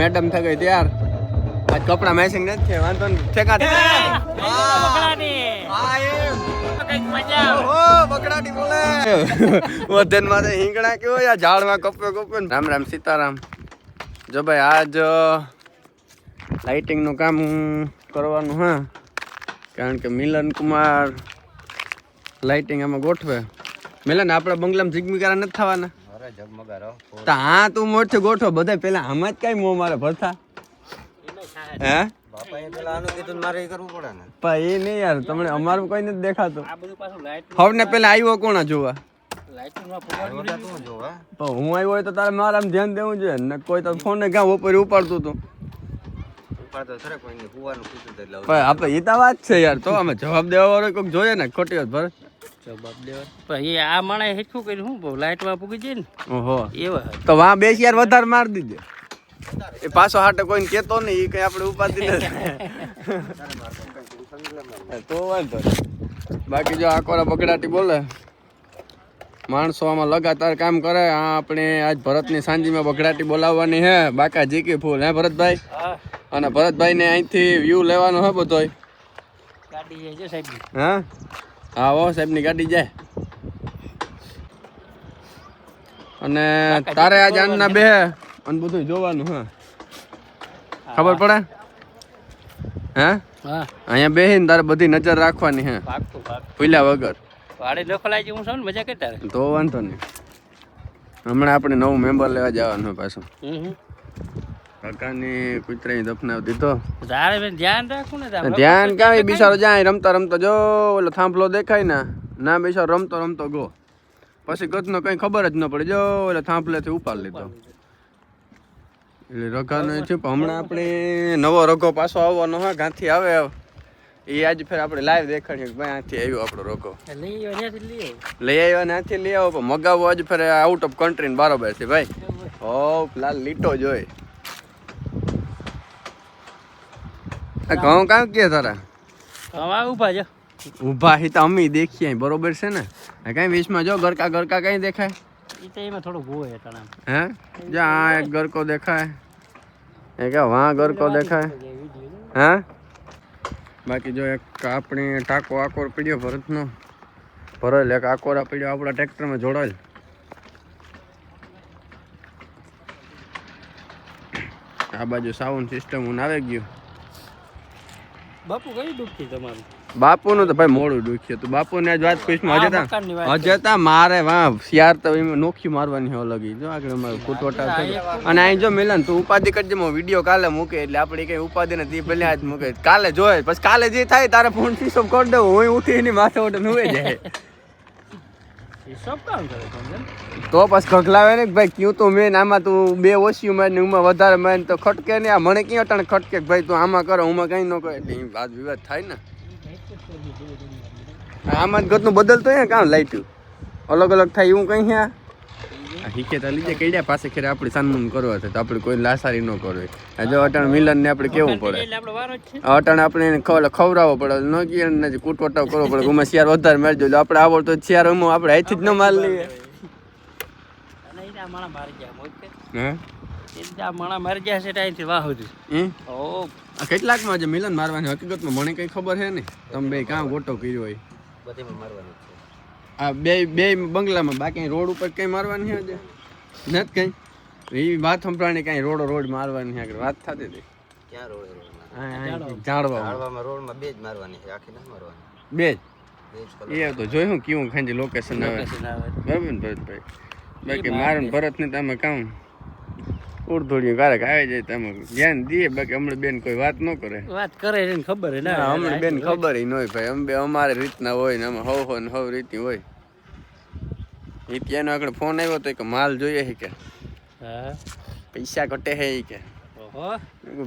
Madam થઈ ગઈ તૈયાર. આજ કપડા મેચિંગ નથી વાંધો ઠેકા વધન મારે હિંગણા કેવો યા ઝાડમાં કપ્યો કપ્યો રામ રામ સીતારામ. જો ભાઈ આજ લાઇટિંગનું કામ કરવાનું હા. કારણ કે મિલન કુમાર લાઇટિંગ આમાં ગોઠવે. મિલન આપણા બંગલામાં જીગમીકારા નથી થવાના. ઝગમગારો હા તું મોટો ગોઠો બધા પેલા આમાં જ કઈ મો મારે ભરતા. હે? બાપાએ પેલા આનું કીધું મારે કરવું પડે ને. પણ એ નહીં યાર તમને અમારું કઈ નથી દેખાતું. આ બધું પાછું લાઈટ હવે પેલા આવ્યો કોણ જોવા? પણ હું આવ્યો હોય તો તારે મારામાં ધ્યાન દેવું જોઈએ. ને કોઈ તો ફોન ને ક્યાં ઉપર ઉપાડતું તો? આપણે એ તો વાત છે યાર. તો અમે જવાબ દેવા વાળો કોઈક જોઈએ ને ખોટી વાત ભર. જવાબ દેવા. પણ આ માણસ હેઠું કર્યું હું બહુ લાઈટમાં પૂગી જાય ને? ઓહો. એવા તો વાં બેસ યાર વધારે માર દીધે. એ પાછો હાટે કોઈને કેતો નહીં એ કઈ આપણે ઉપાધિ નથી. તો વાંધો બાકી જો આકોરા બગડાટી બોલે માણસો આમાં લગાતાર કામ કરે આ આપણે આજ ભરતની સાંજીમાં બગડાટી બોલાવવાની હે બાકા જીકી ફૂલ હે ભરતભાઈ? અને ભરતભાઈ ને અહીંથી વ્યૂ લેવાનો હે બધોય. ગાડી છે સાહેબ. હા? હા હો સાહેબની ગાડી જાય. અને તારે આજ આનના બે અને બધું જોવાનું હા. ખબર પડે? હે? હા. અહીંયા બેહીને તારે બધી નજર રાખવાની હે. ભૂલ્યા વગર. વાડે લખલાઈ જેવું છે મજા કે તારે. તો વાંધો નહીં. હમણાં આપણે નવું મેમ્બર લેવા જવાનું પાછું. કાકાની કૂતરાની દફનાવ દીધો. તારે બેન ધ્યાન રાખવું ને. ધ્યાન કાંઈ બિચારો જાય રમતા રમતો. જો ઓલો થાંભલો દેખાય ને. ના બિચારો રમતો રમતો ગો. પછી ગતનો કઈ ખબર જ ન પડે. જો એટલે થાંભલેથી ઉપાડ લીધો. એટલે રઘાનો છે પણ હમણાં આપણે નવો રઘો પાછો આવવાનો હા ગાંથી આવે એ આજ ફેર આપણે લાઈવ દેખાડીએ કે ભાઈ આથી આવ્યો આપણો રોકો લઈ આવ્યો ને આથી લઈ આવો પણ મગાવો આજ ફેર આઉટ ઓફ કન્ટ્રી બરોબર છે ભાઈ. ઓ લાલ લીટો જોઈ આ ઘઉં કામ કે તારા? હવે ઊભા જો. ઊભા હી તો અમે દેખીએ બરોબર છે ને? આ કઈ વીસમાં જો ગરકા ગરકા કઈ દેખાય? એ તો એમાં થોડું હે? જો આ એક ગરકો દેખાય. એ કે વાં ગરકો દેખાય? હે? બાકી જો એક આપણે ટાકો આકોર પડ્યો ભરતનો. ભરેલ એક આકોરા પડ્યો આપણા ટ્રેક્ટરમાં જોડાયેલ. આ બાજુ સાઉન્ડ સિસ્ટમ હું આવી ગયું. બાપુ કઈ દુખતી તમારું? બાપુનું તો ભાઈ મોડું દુખ્યું હતું. બાપુને જ વાત પૂછમાં અજતા હજતા મારે વાં શિયાર તો એમાં નોખી મારવાની હોય લગી. જો આગળ મારે કુટવટા થઈ અને અહીં જો મિલન તું ઉપાધિ કરજે હું વીડિયો કાલે મૂકે એટલે આપણે કઈ ઉપાધિ નથી. ભલે આજ મૂકે. કાલે જોયે પછી કાલે જે થાય તારે ફોન સ્વિચ ઓફ કરી દઉં હું ઉઠી એની માથે ઉઠે નુવે જાય એ સબ કામ કરે તમને તો પછી ખખલાવે ને ભાઈ, ક્યું તો મેન? આમાં તું બે ઓછી ઉમેર ને ઉમાં વધારે માર તો ખટકે ને આ મને ક્યાં અટાણે ખટકે ભાઈ, તું આમાં કરો હું કઈ ન કરે? એટલે વાત વિવાદ થાય ને. આમાં ગતનું બદલતો હે કામ લાઈટ્યું? અલગ અલગ થાય એવું કઈ હે? હિકેતા લીધે કઈડ્યા પાસે ખેર આપણે સન્માન કરવા છે તો આપણે કોઈ લાસારી ન કરવી. જો અટાણ મિલન ને આપણે કેવું પડે? અટાણે આપણે એને ખવડા ખવડાવવો પડે ન કીએ ને કૂટવટાવ કરવો પડે ઉમાં શિયાર વધારે મારજો એટલે આપણે આવડતો તો શિયાર ઉમાં આપણે અહીંથી જ ન માલ લઈએ. હે? એ જ માણા મારી ગયા છે ત્યાંથી વાહ હે? ઓ. આ કેટલાકમાં જે મિલન મારવાની હકીકતમાં મને કઈ ખબર છે ને તમે બે કામ ગોટો કર્યો હોય? બધીમાં મારવાનું આ બે બે બંગલામાં બાકી રોડ ઉપર કઈ મારવાની છે નથી કઈ? એ વાત સંભળાણી કઈ રોડો રોડ મારવાની આગળ. વાત થતી હતી. ક્યાં રોડ ઝાડવામાં રોડમાં બે જ મારવાની આખી નથી મારવાની. બે જ? એ તો જોયું કેવું ખાંજી લોકેશન આવે. બરાબર ને ભરતભાઈ? બાકી મારું ભરત ને તમે કામ ઉડધોડિયું ક્યારેક આવી જાય તમે ધ્યાન દઈએ બાકી હમણાં બેન કોઈ વાત ન કરે. વાત કરે એને ખબર ના હમણાં બેન ખબર ન હોય ભાઈ. અમે અમારે રીતના હોય ને અમે હવ હોય ને હવ રીતની હોય. એ ત્યાંનો આગળ ફોન આવ્યો તો કે માલ જોઈએ છે કે. હા. પૈસા ઘટે હે ઈ કે. ઓહો.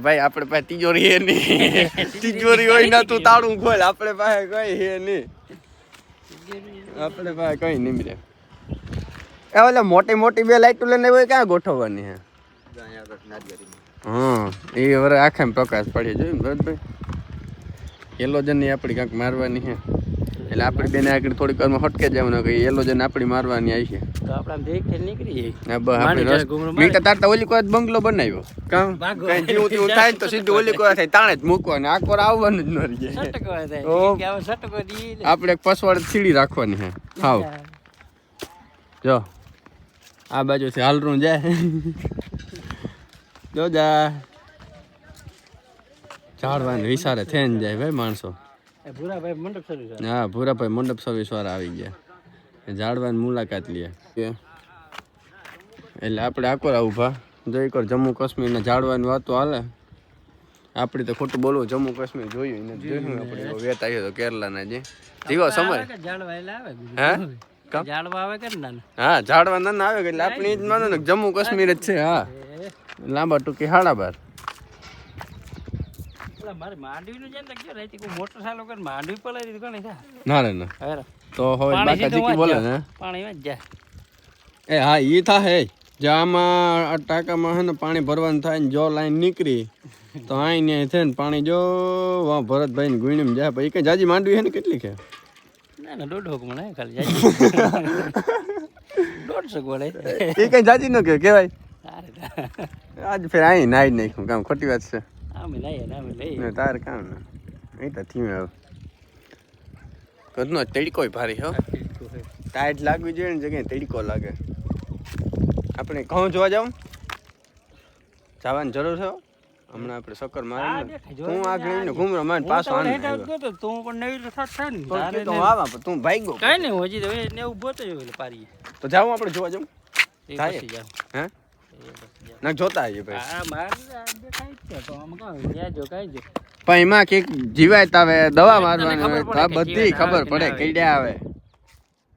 ભાઈ આપણે પાસે તિજોરી હે નહીં. તિજોરી હોય ના તું તાળું ખોલ આપણે પાસે કઈ હે નહીં. આપણે પાસે કઈ નહીં રે. એ ઓલે મોટી મોટી બે લાઈટો લઈને ક્યાં ગોઠવવાની હે અહીંયા આગળ નાદગરીમાં હા એ હવે આખે પ્રકાશ પડી જોયું ભરતભાઈ આપણી કાંઈક મારવાની હે એટલે આપણી બેને આગળ થોડીક વારમાં હટકે જવાનું કે એલો જઈને આપણી મારવાની આવી છે. તો આપણે નીકળી બસ આપણે ઓલી કોઈ બંગલો બનાવ્યો. કામ કઈ જીવું તેવું થાય તો સીધું ઓલી કોઈ થાય તાણે જ મૂકવાનું. આ કોર આવવાનું જ ન રહી જાય. સટકો થાય. ઓ. કે હવે સટકો દી ને. આપણે પસવાડ સીડી રાખવાની હે હાવ. જો આ બાજુથી હાલરું જાય. જો જા ઝાડવાને વિસારે થઈને જાય ભાઈ માણસો. એ ભૂરા ભાઈ મંડપ શરૂ હા ભૂરાભાઈ મંડપ સર્વિસ વાળા આવી ગયા. ઝાડવાની મુલાકાત લે. કે એટલે આપણે આકોરા ઊભા. જો એક જમ્મુ જમ્મુ કાશ્મીરના ઝાડવાની વાતો હાલે. આપણે તો ખોટું બોલવું જમ્મુ કાશ્મીર જોયું જોયું આપણે. વેત આવ્યો હતો કેરલાના જે જીવો સમય. હે? ઝાડવા આવે કે ના? ના હા જાડવા ના ના આવે કે એટલે આપણે જ માનો ને જમ્મુ કાશ્મીર જ છે હા. લાંબા ટૂંકી હાડા બાર. ને તો ના ના હવે તો હવે પાણી બોલે ને. એ હા ઈ હે જામાં ટાંકામાં હે ને પાણી ભરવાનું થાય ને જો લાઈન નીકળી તો અહીંયા ને છે ને પાણી જો વા ભરતભાઈ ને ગુણીમ જાય પછી કઈ જાજી માંડવી હે ને કેટલી કે? ના ના દોઢ મને ખાલી જાય દોઢસો ગોળે. એ કઈ જાજી ન કે કહેવાય? તારે તારે. આજ ફેર આઈ નાઈ નાખ્યું. કામ ખોટી વાત છે. અમે લઈએ અમે લઈએ. તાર કામ ને? એ તો થયું હવે. કદનો તડકો ભારી હો. ટાઈટ લાગવી જોઈએ ને જગ્યાએ તડકો લાગે. આપણે ઘઉં જોવા જાઉં? જવાની જરૂર છે હમણાં આપણે ચક્કર મારી મારે તું આ ઘૂમ ઘૂમરો હું પાછો આને તું પણ નવી તો થાત થાય ને. તો તારે કીધું આવા પણ તું ભાગ્યો. કાંઈ નહીં, હજી તો ને ઊભો તો પારી. તો જાવું આપણે જોવા જાઉં? થાય? હે. ના જોતા આવીએ ભાઈ. પણ એમાં કંઈક જીવાત આવે દવા મારવાની બધી ખબર પડે ના આવે. કઈડ્યા આવે.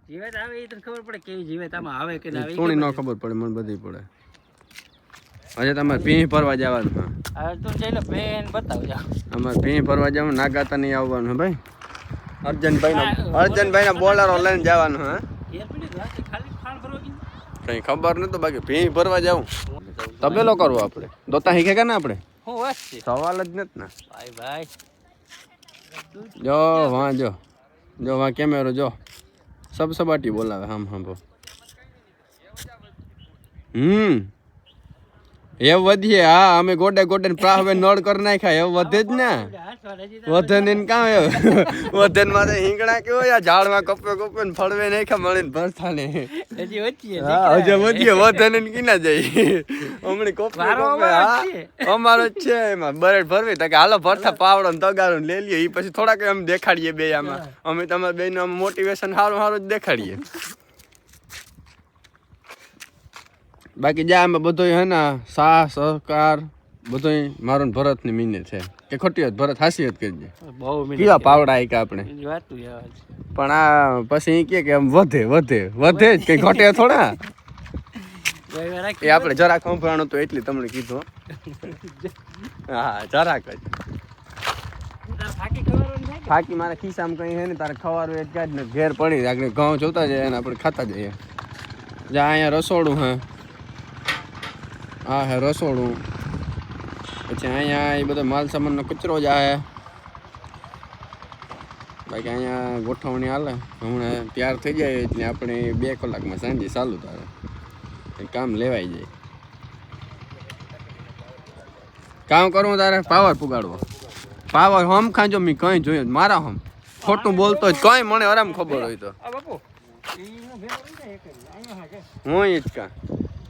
જીવાત આવે એ તને ખબર પડે કેવી જીવાત આમાં આવે કે ના આવે થોડી ન ખબર ખબર પડે મને બધી પડે. આજે તમારે ભીં ફરવા જવાનું હા તું જઈને પેન બતાવ અમારે ભીં ફરવા જવાનું નાગાતા નહીં આવવાનું ભાઈ? અર્જનભાઈ નો અર્જનભાઈ ના બોલરો લઈને જવાનું હા ઘેર પડી તો રાતે ખાલી ખાણ ભરવા ગઈ. કઈ ખબર નતું બાકી ભીં ફરવા જાવ તબેલો કરવો આપણે. દોતા હીખે કે ના આપણે? હું વાત છે. સવાલ જ નથી ને. ભાઈ ભાઈ. જો વાં જો. જો વાં કેમેરો જો. સબ સબાટી બોલાવે હમ હમ હમ. એ વધીએ હા અમે ગોડે ગોડે પ્રા નળ કરી નાખ્યા એ વધે જ ને. વધે ને કામ એવું વધે ને મારે હિંગણા કેવો યા ઝાડમાં કપે કપે ને ફળવે નાખ્યા મળીને ભરતા ને હજી વચ્ચે હા હજે વધીએ વધે ને કિના જાય. હમણે કપે કપે અમારો જ હા છે. અમારો જ છે એમાં બરેડ ભરવી તકે હાલો ભરતા પાવડો ને તગારો ને લઈ લઈએ એ પછી થોડાક એમ દેખાડીએ બે આમાં. અમે તમારા બેન મોટિવેશન સારું સારું જ દેખાડીએ. બાકી જા અમે બધોય હે ને સાહ સહકાર બધોય મારો ને ભરતની મીને છે. કે ખોટી વાત ભરત હાસી વાત કરજે બહુ કેવા પાવડા આયકા આપણે? પણ આ પછી એ કે આમ વધે વધે વધે જ કઈ ઘટે થોડા. એ આપણે જરાક સંભળાણું તો એટલી તમને કીધું. હા જરાક જ. બાકી મારા ખિસ્સામાં કઈ હે ને તારે ખવારું એ જ ને ઘેર પડી આગળ ઘઉં જોતા જઈએ અને આપણે ખાતા જઈએ. જ્યાં અહીંયા રસોડું હે. આ હે રસોડું. પછી અહીંયા એ બધો માલ સામાનનો કચરો જ આવે બાકી અહીંયા ગોઠવણી હાલે. હમણાં તૈયાર થઈ જાય એટલે આપણે બે કલાકમાં સાંજે ચાલુ તારે કામ લેવાઈ જાય. કામ કરવું તારે? પાવર પુગાડવો. પાવર હમ ખાંજો મેં કઈ જોયું મારા હમ. ખોટું બોલતો જ કઈ મને આરામ ખબર હોય તો. હા જ કા.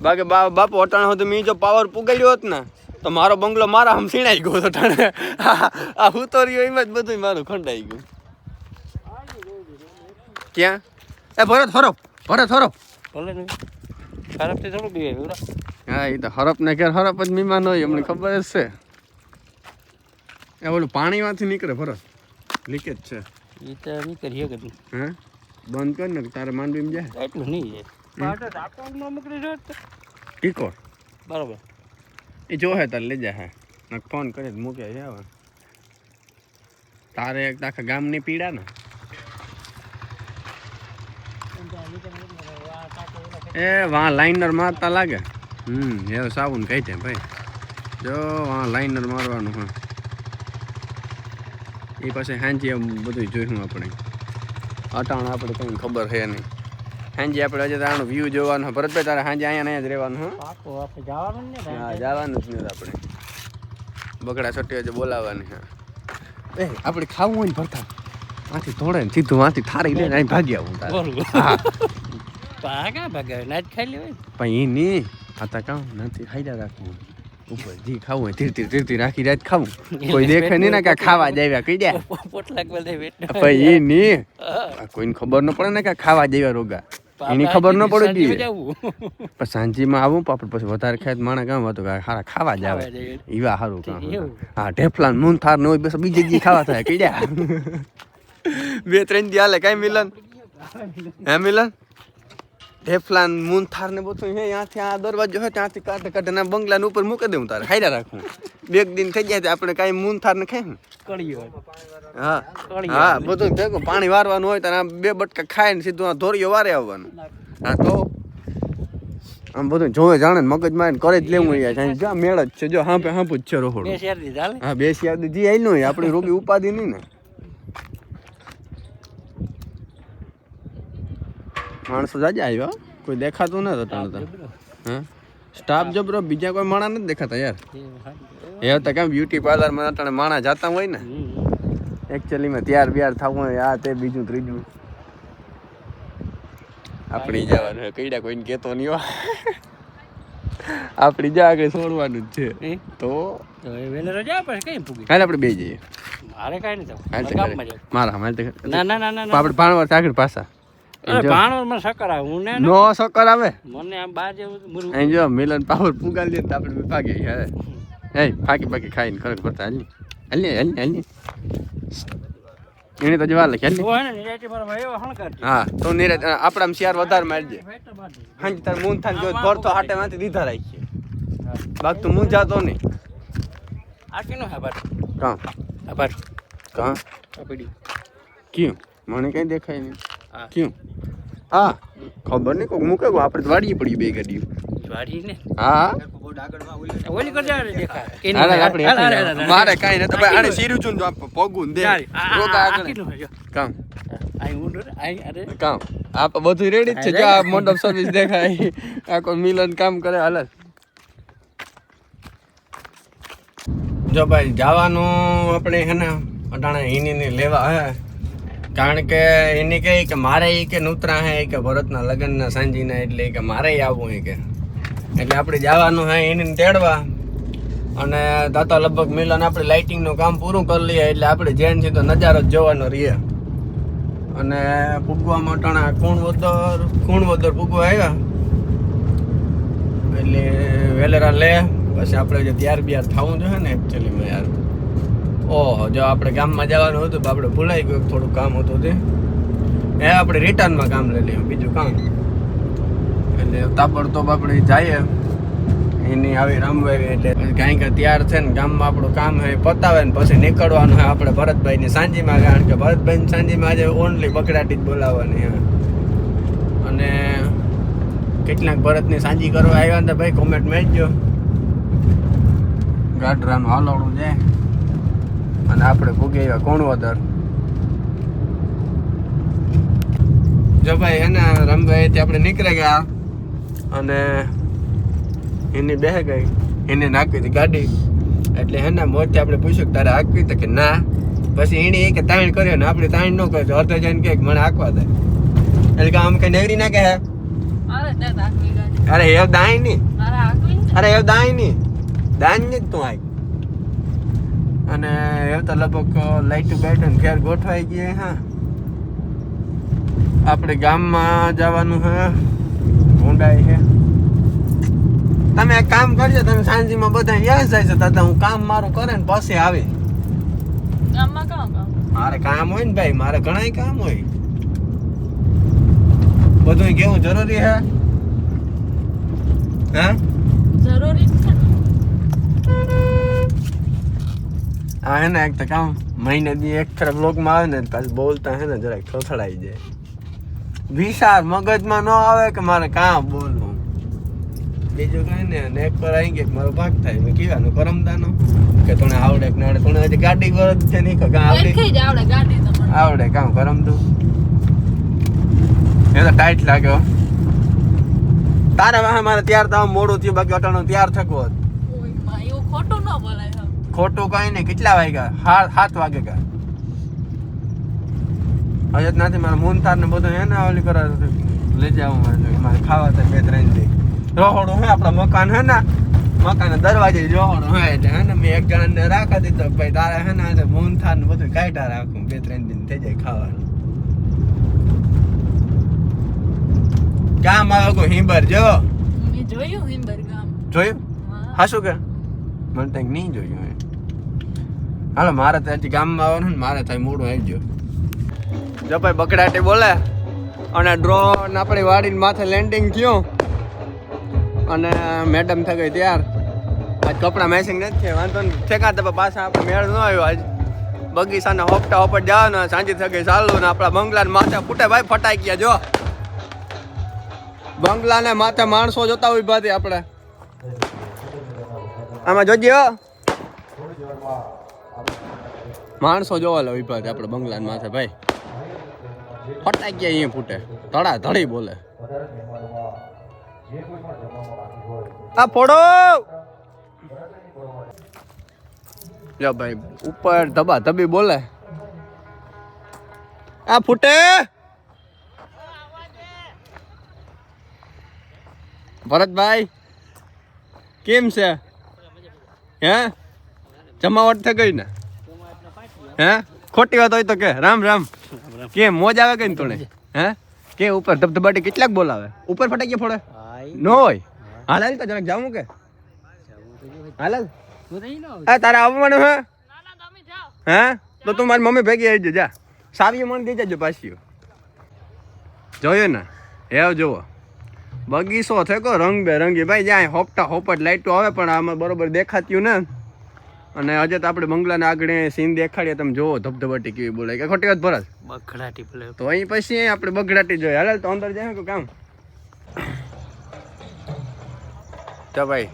બાકી બા બાપુ અટાણા હતો મેં જો પાવર પુગાડ્યો હોત ને તો મારો બંગલો મારા આમ સીણાઈ ગયો હતો અટાણે. આ હું તો રહ્યો એમાં જ બધું મારું ખંડાઈ ગયું. ક્યાં? એ ભરત હરો ભરત હરો. ભલે નહીં ખરાબથી થોડું બી હા. એ તો હરપ ને ઘેર હરફ જ મીમાન હોય અમને ખબર જ છે. એ ઓલું પાણીમાંથી નીકળે ભરત. લીકેજ છે. એ તો નહીં કરીએ કદું હે? બંધ કર ને તારે માંડવીમાં જાય એટલું નહીં જાય. ટીકો. બરાબર. એ જોહે તારે લઈ જાય ને ફોન કરી મૂકે છે હવે. તારે એક આખા ગામની પીડા ને. એ વાં લાઇનર મારતા લાગે. હમ એ સાબુન કહી છે ભાઈ. જો વાં લાઇનર મારવાનું હા. એ પાસે હાંજી બધું જોયું આપણે. અટાણ આપણે કંઈ ખબર છે નહીં. સાંજે આપણે હજી તારનો વ્યૂ જોવાનો. ભરતભાઈ તારે સાંજે અહીંયા અહીંયા જ રહેવાનું હં? જવાનું જ નહીં આપણે. બગડા છોટી હજી બોલાવવાની હા. એ આપણે ખાવું હોય ને ભરતા. આથી થોડે ને સીધું માથી થારી લઈને અહીં ભાગી આવું ખાઈ લેવાય પણ એ નહીં. આતા કામ નથી હાઈડા રાખવું. ઉપર જી ખાવું હોય ધીર ધીર રાખી રાત ખાવું. કોઈ દેખે નહીં ને કે ખાવા જ કઈ દે પોટલાક બધા વેટ એ નહીં. કોઈને ખબર ન પડે ને કે ખાવા જેવા રોગા. એની ખબર ન પડે જોઈએ પણ સાંજીમાં આવું પાપડ પછી વધારે ખાય માણસ કામ હતું કે હારા ખાવા જ આવે. ખાવા જ આવે. ઈવા સારું કામ. હા ઢેફલા ને મૂન થાર ને હોય બસ બીજી જી ખાવા થાય કઈ બે ત્રણ દી હાલે કઈ મિલન. હે મિલન? ઢેફલા મૂનથાર ને બધું હે ત્યાંથી આ દરવાજો હે ત્યાંથી કાઢે કાઢે ના બંગલા ઉપર મૂકી દઉં તારે ખાઈ રાખું. બે દિન થઈ ગયા આપણે કાંઈ મૂન થાર ને ખાઈ હા હા બધું ભેગું પાણી વારવાનું હોય તારે બે બટકા ખાય ને સીધું આ ધોરીઓ વારે આવવાનું. હા તો આમ બધું જોવે જાણે મગજમાં કરે જ લેવું યાર સાંઈ જો આ મેળ જ છે જો હાંપે હાંપું જ છે રોહડો. હા બે યાદ જી આવી હોય આપણી રોગી ઉપાધિ નહીં ને. માણસો જાજે આવ્યા કોઈ દેખાતું ન હતું તો. હા? સ્ટાફ જબરો બીજા કોઈ માણા નથી દેખાતા યાર. એ તો કેમ બ્યુટી પાર્લરમાં અટાણે માણા જાતા હોય ને? એકચ્યુઅલીમાં તૈયાર બિયાર થવું હોય આ તે બીજું ત્રીજું. આપણી જવાનું કઈડા કોઈને કહેતો નહીં હોય આપણી જા આગળ છોડવાનું જ છે. તો વેલે રજા પછી કઈ પૂગી હાલ આપણે બે જઈએ મારે કાંઈ. જાઉં. મારા મારે ના ના ના ના ના. આપણે ભાણવાર આગળ પાછા. સકર આવે હું ને નો સકર આવે? મને આમ બાર જેવું અહીં જો મિલન પાવર પુગાલ દે તો આપણે ભાગી હે હે ફાકી ફાકી ખાઈને ખરેખ પડતા હાલી હાલી હાલી હાલી એને તો જવા લખી. હા તો નીરજ આપણા શિયાર વધારે મારજે. હાંજ તાર મૂન થાન જો ભરતો હાટે માંથી દીધા રાખીએ. બાકી તું મૂન જાતો નહીં. આ કેનું કાં? કાં? મને કઈ દેખાય નહીં. ક્યું? હા ખબર નહીં કોક મૂકે કો આપણે વાડીએ પડી બે ગાડીઓ. વાડી ને હા. ઓલી કરજા દેખાય. મારે. કાંઈ ભાઈ આને સીરું છું પગું દે આગળ. કામ. અહીં ઊંડું ને, અહીં, અરે. કામ. આ બધું રેડી જ છે. જો આ મંડપ સર્વિસ દેખાય. આ કોઈ મિલન કામ કરે હાલ જો ભાઈ જવાનું આપણે હે ને અટાણે હિની લેવા હે કારણ કે એને કહે કે મારે એ કે નૂતરા હે કે ભરતના લગ્નના સાંજીના એટલે કે મારે આવવું હે કે. એટલે આપણે જવાનું હે એને તેડવા. અને દાતા લગભગ મિલન આપણે લાઇટિંગનું કામ પૂરું કરી લઈએ, એટલે આપણે જેન તો નજારો જ જોવાનો રહીએ. અને પૂગવામાં ટાણા કુણવદર કુણવદર પૂગવા આવ્યા એટલે વેલેરા લે, પછી આપણે જે ત્યાર બિયાર થવું જોઈએ ને એકચ્યુઅલીમાં યાર. ઓહો, જો આપણે ગામમાં જવાનું હતું આપણે ભૂલાઈ ગયું થોડું કામ હતું તે. એ આપણે રિટર્નમાં કામ લઈ લઈએ, બીજું કામ. એટલે તાપડતોબ આપણે જઈએ. એની આવી રમવાવી એટલે કાંઈ કાંઈ તૈયાર છે ને, ગામમાં આપણું કામ હે પતાવે ને પછી નીકળવાનું હોય આપણે ભરતભાઈની સાંજીમાં, કારણ કે ભરતભાઈની સાંજીમાં આજે ઓનલી બકડાટી જ બોલાવવાની અને કેટલાક ભરતની સાંજી કરવા આવ્યા ને ભાઈ કોમેન્ટ મેચજો ગાઢરાનું હાલોડું છે. અને આપણે ભૂગી આવ્યા કોણવદર. જો ભાઈ એને રમભાઈથી આપણે નીકળી ગયા અને એની બે ગઈ. એને નાખી હતી ગાડી. એટલે એના મોરથી આપણે પૂછ્યું કે તારે હાંકવી તો કે ના. પછી એને એ કે તાણ કર્યો ને આપણે તાણ ન કર્યો. અડધો જઈને કે મને હાંકવા દે. એટલે કે આમ કઈ નેવરી ના કહે? અરે એ દાય નહીં અરે એ દાય નહીં દાન નહીં તું આય અને એ તો લગભગ લાઈટ બાઈટ ને ઘેર ગોઠવાઈ ગઈ હા. આપણે ગામમાં જવાનું હે ઊંડાઈ છે. તમે એક કામ કરજો તમે સાંજમાં બધા યાદ જાય છે દાદા હું કામ મારું કરે ને પછી આવે. ગામમાં કામ કામ? મારે કામ હોય ને ભાઈ મારે ઘણાય કામ હોય. બધું કેવું જરૂરી હે હા? જરૂરી છે આ હે ને એક તો કામ મહિને દી એક ફેર બ્લોગમાં આવે ને પછી બોલતા હે ને જરાક થોથડાઈ જાય. વિચાર મગજમાં ન આવે કે મારે કામ બોલવું? બીજું કઈ ને અને એક પર આવી ગયા મારો ભાગ થાય. મેં કહેવાનું કરમદાનો. કે તને આવડે કે આવડે? તને હજી ગાડી ગરજ છે નહીં કે કાં આવડે. આવડે કામ કરમ તું એ તો ટાઈટ લાગ્યો તારા વાહ મારે ત્યાર તો મોડું થયું બાકી અટાણું ત્યાર થકો ખોટું હા. ખોટું કઈ નહીં. કેટલા વાગ્યા? હા- સાત વાગે ગયા. હજે નથી મારે મૂનતાર ને બધું હે ને ઓલી કરે લઈ જાવ મારે મારે ખાવા તો બે ત્રણ દે રોહડું હે આપણા મકાન હે ને? મકાન દરવાજે રોહડું હે એટલે હે ને મેં એક જણા ને રાખી દીધો ભાઈ તારે હે ને આજે મૂનતાર ને બધું કાઢા રાખું બે ત્રણ દિન થઈ જાય ખાવાનું. ગામ આવ્યો કોઈ હિંબર જો? જોયું હિંબર ગામ. જોયું? હા. શું કે? મને ત્યાં નહીં જોયું હાલો, મારે તો હજી ગામમાં આવવાનું ને મારે થાય મોડું આવી ગયો. જો ભાઈ બકડાટી બોલે. અને ડ્રોન આપણી વાડીની માથે લેન્ડિંગ થયું. અને મેડમ થઈ ગઈ ત્યાર. આજ કપડાં મેચિંગ નથી થયા, વાંધો ઠેકા તો પાછા આપણે મેળ ન આવ્યો આજ. બગીચાના હોપટા હોપટ જવાનું સાંજે થઈ ગઈ ચાલુ ને આપણા બંગલાને માથે ફૂટે. ભાઈ ફટાઈ ગયા, જો. બંગલાને માથે માણસો જોતા હોય ભાતી આપણે. આમાં જોજો માણસો જોવા લો વિભાગ આપણે બંગલા માથે, ભાઈ. ફટાઈ ગયા અહીંયા ફૂટે. ધડા ધડી બોલે. આ ફોડો! લ્યો ભાઈ, ઉપર ધબા ધબી બોલે. આ ફૂટે! ભરતભાઈ, કેમ છે? હે? જમાવટ થઈ ગઈ ને? હે? ખોટી વાત હોય તો કે. રામ રામ. કે મોજ આવે કઈ તને હે? કે ઉપર ધબધબાટી કેટલાક બોલાવે? ઉપર ફટાકી ફોડે? નો હોય. હાલ હાલ તો જરાક જાવું કે? હાલ હાલ. આ તારે આવવાનું હે? હે? તો તું મારી મમ્મી ભેગી આવી જા. સાવી મને દઈ જજો પાછી જોયું ને? એવ જુઓ. બગીચો થયો રંગ બેરંગી ભાઈ જ્યાં હોપટા હોપટ લાઈટો આવે પણ આમાં બરોબર દેખાત્યું ને. અને હજે તો આપણે બંગલાને આગળ સીન દેખાડીએ તમે જોવો ધબધબાટી કેવી બોલાય. કે ખોટી વાત ભરત બગડાટી બોલે તો અહીં પછી આપણે બગડાટી જોઈએ. હાલ તો અંદર જાય કે કામ? તો ભાઈ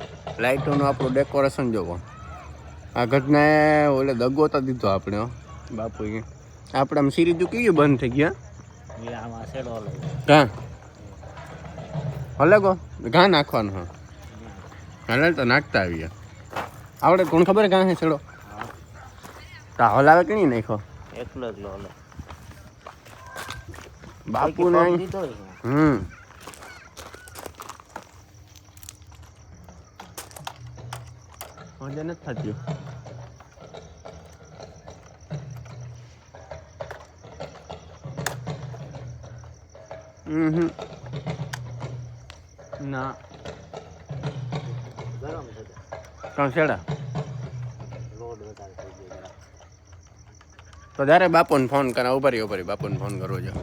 લાઇટોનું આપણું ડેકોરેશન જોવો. આ ઘટનાએ ઓલે દગો તો દીધો આપણે બાપુ બાપુએ. આપણે આમ સિરીજુ કેવી બંધ થઈ ગયા આમાં ઘા. હલે ગો ઘા નાખવાનું હા. હાલે તો નાખતા આવીએ. આવડે કોણ ખબર ઘા હે છેડો? તા હલાવે કે નહીં નાખો એકલો એકલો હલે. બાપુ ને દીધો હમ. મજા નથી થતી. હમ. ના ગરમ થતો વધારે થઈ તો જ્યારે બાપુને ફોન કરા ઉપર ઉપર બાપુને ફોન કરવો જો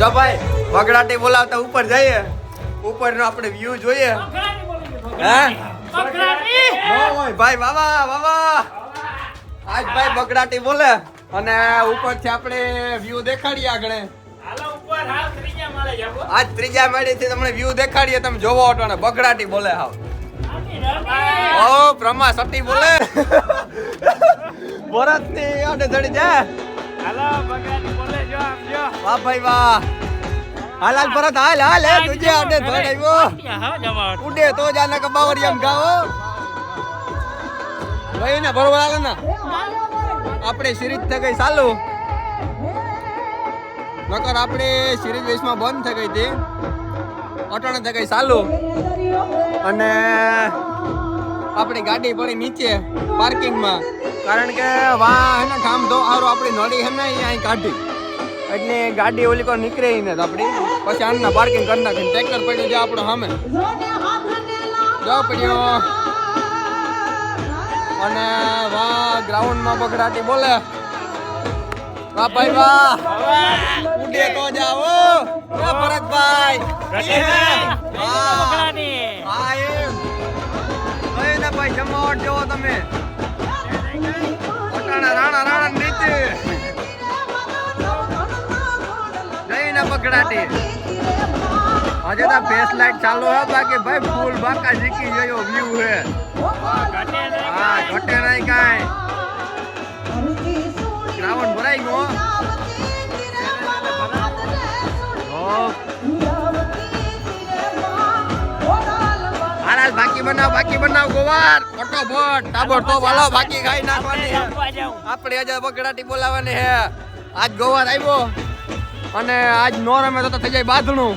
જો ભાઈ વગડાટી બોલાવતા ઉપર જઈએ. ઉપરનો આપણે વ્યૂ જોઈએ. હે? ભાઈ વાવા વાવા આજ ભાઈ બગડાટી બોલે. અને ઉપરથી આપણે વ્યૂ દેખાડીએ આગળ. આજ ત્રીજા માળેથી તમને વ્યૂ દેખાડીએ. તમે જોવો અટાણે બગડાટી બોલે હાવ. ઓ બ્રહ્મા સટી બોલે. ભરતની આડે ધડી જા. વાહ ભાઈ વાહ. હાલ હાલ ભરત હાલ હાલ હે તુજે આડે ઉડે તો જાને કે બાવરિયામ ગાવો. ભાઈ ને બરોબર હાલે ને. આપણે સિરીજ થઈ ગઈ ચાલુ. નકર આપણે સિરીજ વેસમાં બંધ થઈ ગઈ હતી. અટાણે થઈ ગઈ ચાલુ. અને આપણી ગાડી પડી નીચે પાર્કિંગમાં. કારણ કે વાહ ને ઠામ ધો સારું આપણી નડી હે ને અહીંયા અહીં કાઢી. એટલે ગાડી ઓલી કોઈ નીકળે ને આપણી. પછી આના પાર્કિંગ કરી નાખીને ટેકર પડ્યું છે આપણો સામે. જો પડ્યો. અને વાહ ગ્રાઉન્ડમાં બગડાટી બોલે. વાહ ભાઈ વાહ. ઉડે તો જાઓ. વાહ ભરતભાઈ. વાહ. હા જમાવટ જોવો તમે. પોતાના રાણા રાણા નીચે. જઈને પકડાટી આજે તો ફેસ લાઈટ ચાલુ હે બાકી ભાઈ ફૂલ બાકા જીકી ગયો વ્યૂ હે. હા ઘટે નહીં કાંઈ. ગ્રાઉન્ડ ભરાઈ ગયો. બનાવ બાકી બનાવ ગોવાર. ખોટો ભટ ટાબર તો વાલો બાકી ખાઈ નાખવાની. આપણે આજે બગડાટી બોલાવવાની હે. આજ ગોવાર આવ્યો અને આજ નો રમે તો થઈ જાય બાંધણું.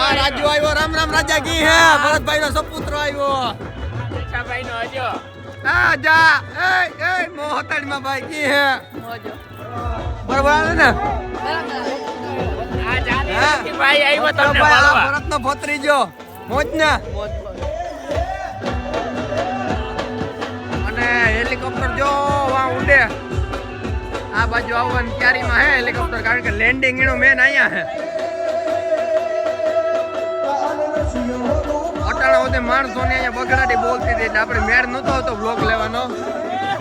આ રાજુ આવ્યો રામ રામ રાજા કી હે. ભરતભાઈ નો સપુત્ર આવ્યો ભાઈ નો હજો આ જા એ એ મોહતાડી માં ભાઈ કી હે. બરોબર આવે ને? આ ભાઈ આવ્યો તમને ભાઈ, આ મળવા ભત્રીજો. મોજ ને અને હેલિકોપ્ટર જો વા ઉડે. આ બાજુ આવવાની તૈયારીમાં હે હેલિકોપ્ટર કારણ કે લેન્ડિંગ એનું મેન અહીંયા હે. અટાણા હોતે માણસોને અહીંયા બગડાટી બોલતી હતી આપણે મેળ નહોતો હતો બ્લોક લેવાનો.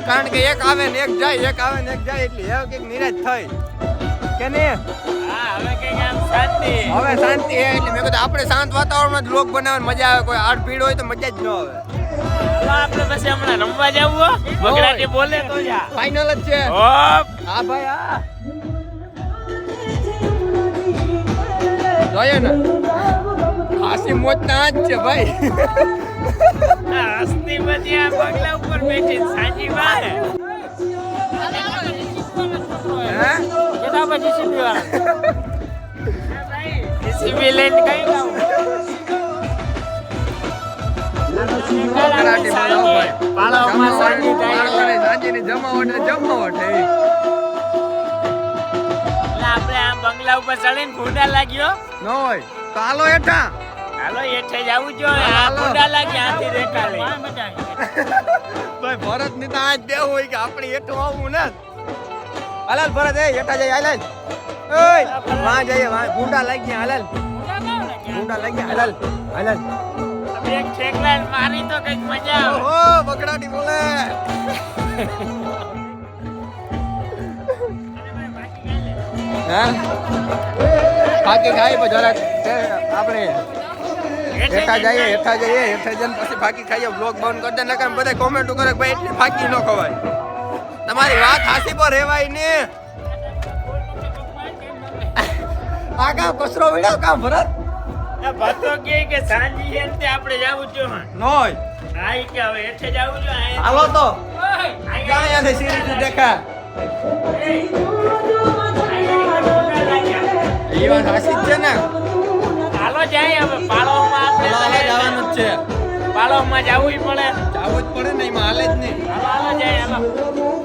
કારણ કે એક આવે ને એક જાય એક આવે ને એક જાય એટલે હવે કંઈક નિરાશ થઈ. કે નહીં? હા હવે કંઈક આમ શાંતિ. હવે શાંતિ એટલે મેં કીધું આપણે શાંત વાતાવરણમાં જ લોક બનાવવાની મજા આવે કોઈ આડ ભીડ હોય તો મજા જ ન આવે. આપણે પછી હમણાં રમવા જવું હો. બગડાટી બોલે તો જા. ફાઇનલ જ છે. હા ભાઈ હા. જોઈએ ને? ખાસી મોજ ના જ છે ભાઈ. હસ્તી બધી આ બંગલા ઉપર બેઠી સાંજી વાળે હે? કેટલા પછી જીસીબી જીસીબી લઈને કઈ આપણે આમ બંગલા ઉપર ચડીને ભૂંડા લાગ્યો. ન હોય તો હાલો હેઠા હાલો હેઠે જવું જોઈએ આ હાલો. ભૂંડા લાગી આથી દેખાડે ભાઈ ભરતની તો આજ દેવું હોય કે આપણે હેઠું આવવું ને. હાલાલ ભરત એ હેઠા જાય હાલાલ ઓય વાં જઈએ વાં ગુંડા લાગી ગયા હાલાલ. ગુંડા લાગી ગયા હાલાલ. હાલાલ એક ઠેકલા મારી તો કંઈક મજા આવે. ઓહો બગડાટી બોલે. હા? બાકી ખાઈ જરાક આપણે હેઠા જઈએ હેઠા જઈએ હેઠા જઈને પછી ફાકી ખાઈએ બ્લોગ બંધ કરી દે નકર બધા કોમેન્ટો કરે ભાઈ એટલી ફાકી ન ખવાય. તમારી વાત હાસી પર રહેવાય ને. આ કામ કચરો વિડાવ કામ ભરત? આ ભતો કે કે સાંજી છે તે આપણે જાવું જોઈએ નોય. આઈ કે હવે હેઠે જાવું જોઈએ હાલો તો. ઓય, આઈ સીરી દેખા એ વાત હાસી છે ને. હાલો જાય હવે પાળોમાં આપણે હાલો જવાનું જ છે. પાળોમાં જવું પડે. જવું જ પડે ને એમાં હાલે જ નહીં. હાલો હાલો જાય હાલો.